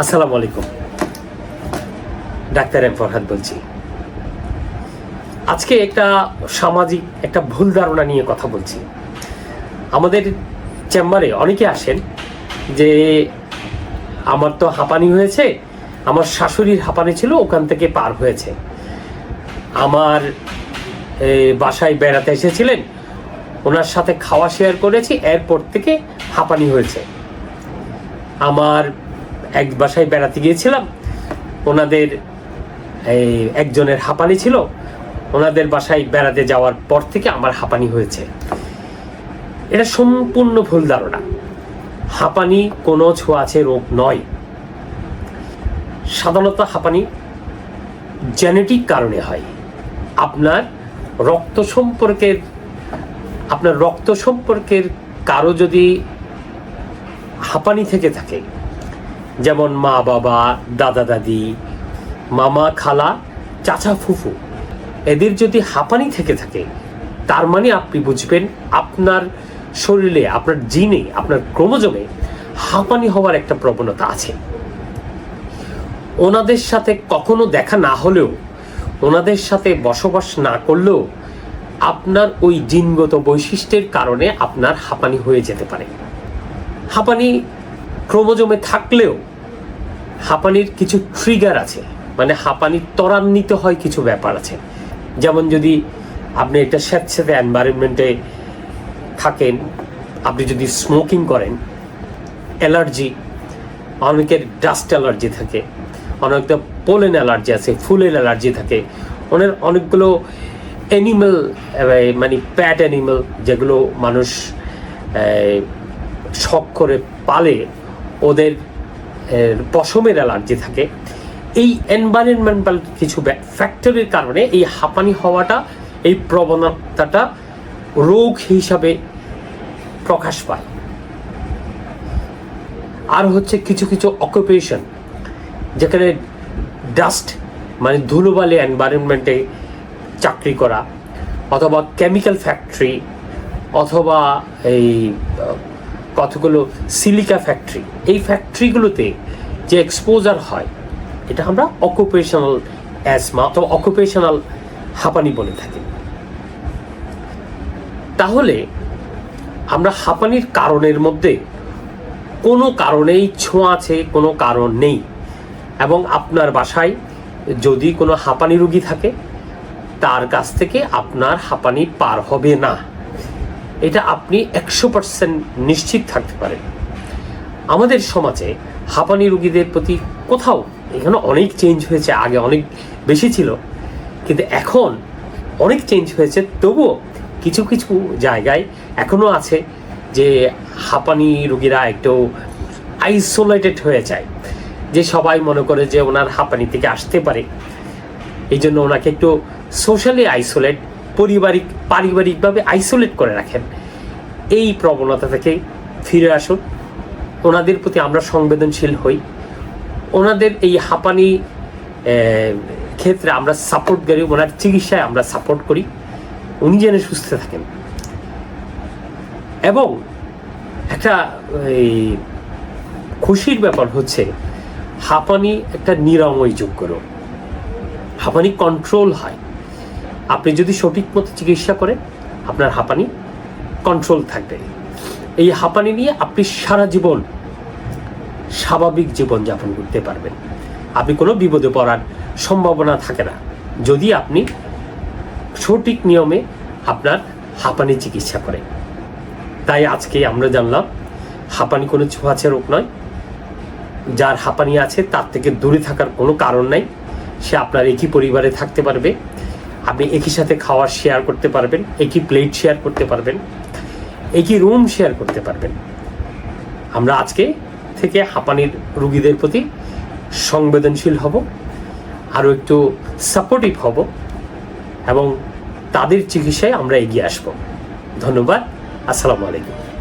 আসসালামু আলাইকুম। Doctor M Farhad বলছি। আজকে একটা সামাজিক, একটা ভুল ধারণা নিয়ে কথা বলছি। আমাদের চেম্বারে অনেকে আসেন যে, আমার তো হাঁপানি হয়েছে, আমার শাশুড়ির হাঁপানি ছিল, ওখান থেকে পার হয়েছে। আমার বাসায় বেড়াতে এসেছিলেন, ওনার সাথে খাওয়া শেয়ার করেছি, এরপর থেকে হাঁপানি হয়েছে। আমার এক বাসায় বেড়াতে গিয়েছিলাম। ওনাদের এই একজনের হাঁপানি ছিল। ওনাদের বাসায় বেড়াতে যাওয়ার পর থেকে আমার হাঁপানি হয়েছে। এটা সম্পূর্ণ ভুল ধারণা। হাঁপানি কোনো ছোঁয়াচে রোগ নয়। সাধারণত হাঁপানি জেনেটিক কারণে হয়। আপনার রক্ত সম্পর্কের, আপনার রক্ত সম্পর্কের কারও যদি হাঁপানি থেকে থাকে যেমন মা বাবা, দাদা দাদি, মামা, খালা, চাচা, ফুফু। এদের যদি হাঁপানি থেকে থাকে, তার মানে আপনি বুঝবেন আপনার শরীরে, আপনার জিনে, আপনার ক্রোমোজমে হাঁপানি হওয়ার একটা প্রবণতা আছে। ওনাদের সাথে কখনো দেখা না হলেও, ওনাদের সাথে বসবাস না করলেও আপনার ওই জিনগত বৈশিষ্ট্যের কারণে আপনার হাঁপানি হয়ে যেতে পারে। হাঁপানি ক্রোমোজমে থাকলেও হাঁপানির কিছু ট্রিগার আছে। মানে হাঁপানি ত্বরান্বিত হয় কিছু ব্যাপার আছে। যেমন যদি আপনি একটা স্যাঁতস্যাঁতে এনভায়রনমেন্টে থাকেন, আপনি যদি স্মোকিং করেন অ্যালার্জি অনেকের ডাস্ট অ্যালার্জি থাকে অনেকটা পোলেন অ্যালার্জি আছে, ফুলের অ্যালার্জি থাকে, অনেক, অনেকগুলো অ্যানিমেল মানে প্যাট অ্যানিমেল যেগুলো মানুষ শখ করে পালে, ওদের পশমের অ্যালার্জি থাকে, এই এনভায়রনমেন্টাল কিছু ফ্যাক্টরের কারণে এই হাঁপানি হওয়াটা, এই প্রবণতাটা রোগ হিসাবে প্রকাশ পায়। আর হচ্ছে কিছু কিছু অকুপেশন যেখানে ডাস্ট মানে ধুলোবালি এনভায়রনমেন্টে চাকরি করা, অথবা কেমিক্যাল ফ্যাক্টরি অথবা এই কতগুলো সিলিকা ফ্যাক্টরি এই ফ্যাক্টরিগুলোতে যে এক্সপোজার হয়, এটা আমরা অকুপেশনাল অ্যাজমা অথবা অকুপেশনাল হাঁপানি বলে থাকি। তাহলে আমরা হাঁপানির কারণের মধ্যে কোনো কারণেই ছোঁয়াচে কোনো কারণ নেই। এবং আপনার বাসায় যদি কোনো হাঁপানি রুগী থাকে, তার কাছ থেকে আপনার হাঁপানি পার হবে না। এটা আপনি একশো পার্সেন্ট নিশ্চিত থাকতে পারেন। আমাদের সমাজে হাঁপানি রুগীদের প্রতি কোথাও এখানে অনেক চেঞ্জ হয়েছে, আগে অনেক বেশি ছিল, কিন্তু এখন অনেক চেঞ্জ হয়েছে। তবুও কিছু কিছু জায়গায় এখনও আছে যে হাঁপানি রুগীরা একটু আইসোলেটেড হয়ে যায়, যে সবাই মনে করে যে ওনার হাঁপানি থেকে আসতে পারে। এই জন্য ওনাকে একটু সোশ্যালি আইসোলেট পারিবারিক, পারিবারিকভাবে আইসোলেট করে রাখেন। এই প্রবণতা থেকে ফিরে আসুন। ওনাদের প্রতি আমরা সংবেদনশীল হই। ওনাদের এই হাঁপানি ক্ষেত্রে আমরা সাপোর্ট করি, ওনার চিকিৎসায় আমরা সাপোর্ট করি। উনি যেন সুস্থ থাকেন। এবং একটা, এই, খুশির ব্যাপার হচ্ছে, হাঁপানি একটা নিরাময় যোগ্য রোগ। হাঁপানি কন্ট্রোল হয়। আপনি যদি সঠিক মতো চিকিৎসা করেন, আপনার হাঁপানি কন্ট্রোল থাকবে। এই হাঁপানি নিয়ে আপনি সারা জীবন স্বাভাবিক জীবন যাপন করতে পারবেন। আপনি কোনো বিপদে পড়ার সম্ভাবনা থাকে না। যদি আপনি সঠিক নিয়মে আপনার হাঁপানি চিকিৎসা করেন। তাই আজকে আমরা জানলাম, হাঁপানি কোনো ছোঁয়াচে রোগ নয়। যার হাঁপানি আছে, তার থেকে দূরে থাকার কোনো কারণ নাই। সে আপনার একই পরিবারে থাকতে পারবে। আপনি একই সাথে খাওয়ার শেয়ার করতে পারবেন, একই প্লেট শেয়ার করতে পারবেন, একই রুম শেয়ার করতে পারবেন। আমরা আজকে থেকে হাঁপানির রুগীদের প্রতি সংবেদনশীল হব, আরও একটু সাপোর্টিভ হব এবং তাদের চিকিৎসায় আমরা এগিয়ে আসব। ধন্যবাদ, আসসালামু আলাইকুম।